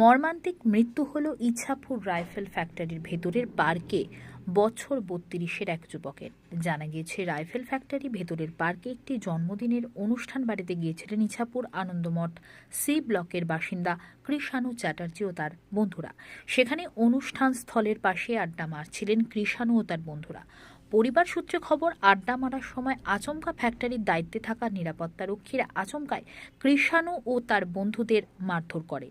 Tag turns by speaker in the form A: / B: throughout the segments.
A: মর্মান্তিক মৃত্যু হল ইছাপুর রাইফেল ফ্যাক্টরির ভেতরের পার্কে বছর বত্রিশের এক যুবকের। জানা গিয়েছে, রাইফেল ফ্যাক্টরি ভেতরের পার্কে একটি জন্মদিনের অনুষ্ঠান বাড়িতে গিয়েছিলেন ইছাপুর আনন্দমঠ সি ব্লকের বাসিন্দা কৃষাণু চ্যাটার্জি ও তার বন্ধুরা। সেখানে অনুষ্ঠান স্থলের পাশে আড্ডা মারছিলেন কৃষাণু ও তার বন্ধুরা। পরিবার সূত্রে খবর, আড্ডা মারার সময় আচমকা ফ্যাক্টরির দায়িত্বে থাকা নিরাপত্তা রক্ষীরা আচমকায় কৃষাণু ও তার বন্ধুদের মারধর করে।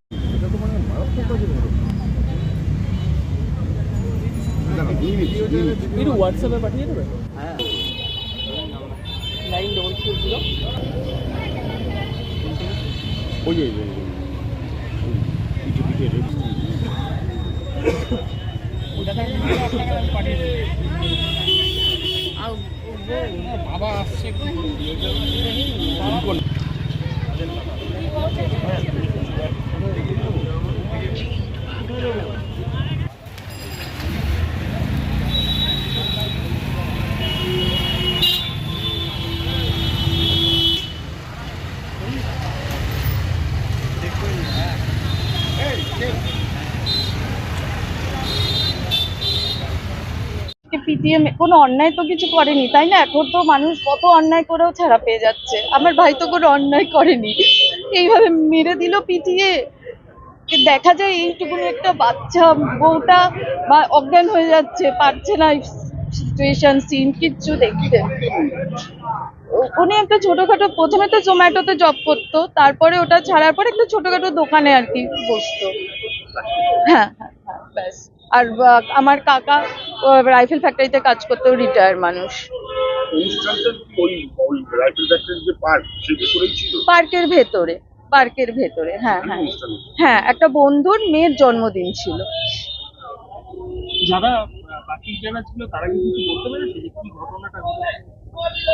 B: একটু হোয়াটসঅ্যাপে পাঠিয়ে দেবে নাইন ডবল ফোর জিরো
C: ওই ওই ওই পিঠে পিঠে
B: বাবা আসছে
D: পিটিএ কোনো অন্যায় তো কিছু করেনি, তাই না? এখন তো মানুষ কত অন্যায় করেও ছাড়া পেয়ে যাচ্ছে। আমার ভাই তো কোনো অন্যায় করেনি। এইভাবে মেরে দিল পিটিয়ে দেখা যায় এইটুকুনি একটা বাচ্চা, বউটা বা অজ্ঞান হয়ে যাচ্ছে, পারছে না সিচুয়েশন সিন কিচ্ছু দেখতে। উনি একটা ছোটখাটো প্রথমে তো জোম্যাটোতে জব করতো তারপরে ওটা ছাড়ার পরে একটা ছোটখাটো দোকানে আর কি বসতো। হ্যাঁ হ্যাঁ হ্যাঁ ব্যাস। আর আমার কাকা রাইফেল ফ্যাক্টরিতে কাজ করতো রিটায়ার মানুষ। পার্কের ভেতরে পার্কের ভেতরে হ্যাঁ হ্যাঁ। হ্যাঁ একটা বন্ধুর মেয়ের জন্মদিন ছিল।
B: যারা বাকি যারা ছিল তারা কি কিছু বলতে পেরেছে যে কি ঘটনাটা ঘটেছে?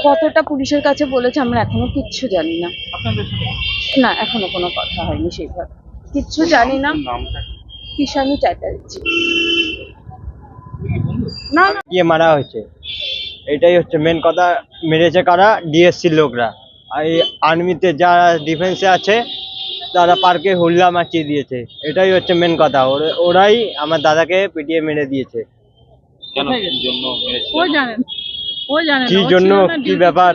D: কতটা পুলিশের কাছে বলেছে আমরা এখনও কিচ্ছু জানি না। না এখনও কোনো কথা হয়নি সেইভাবে। কিচ্ছু জানি না।
C: নামটা? কি?
D: কিষাণু চ্যাটার্জি। না না।
E: দিয়ে মারা হয়েছে? এটাই হচ্ছে মেন কথা। মেরেছে কারা? ডিএসসির লোকরা। আর এই আর্মিতে যারা ডিফেন্সে আছে তারা পার্কে হুল্লা মাচিয়ে দিয়েছে। এটাই হচ্ছে মেন কথা। ওরা- ওরাই আমার দাদাকে পিটিয়ে মেরে দিয়েছে।
D: ও জানেন। ও জানে
E: কি জন্য কি ব্যাপার?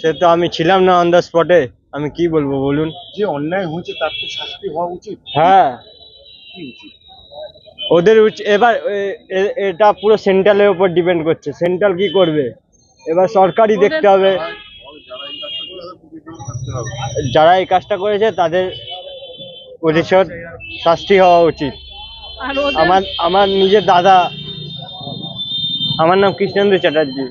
E: সে তো আমি ছিলাম না অন দ্য স্পটে আমি কি বলব বলুন?
C: যে অন্যায় হয়েছে তার তো শাস্তি হওয়া উচিত।
E: হ্যাঁ।
C: কি উচিত?
E: ওদের এবার এটা পুরো সেন্ট্রালের উপর ডিপেন্ড করছে। সেন্ট্রাল কি করবে? এবার সরকারই দেখতে হবে। যারা এই কাজটা করেছে তাদের প্রতিশোধ শাস্তি হওয়া উচিত। আমার আমার নিজের দাদা আমার নাম কৃষ্ণেন্দু চ্যাটার্জি।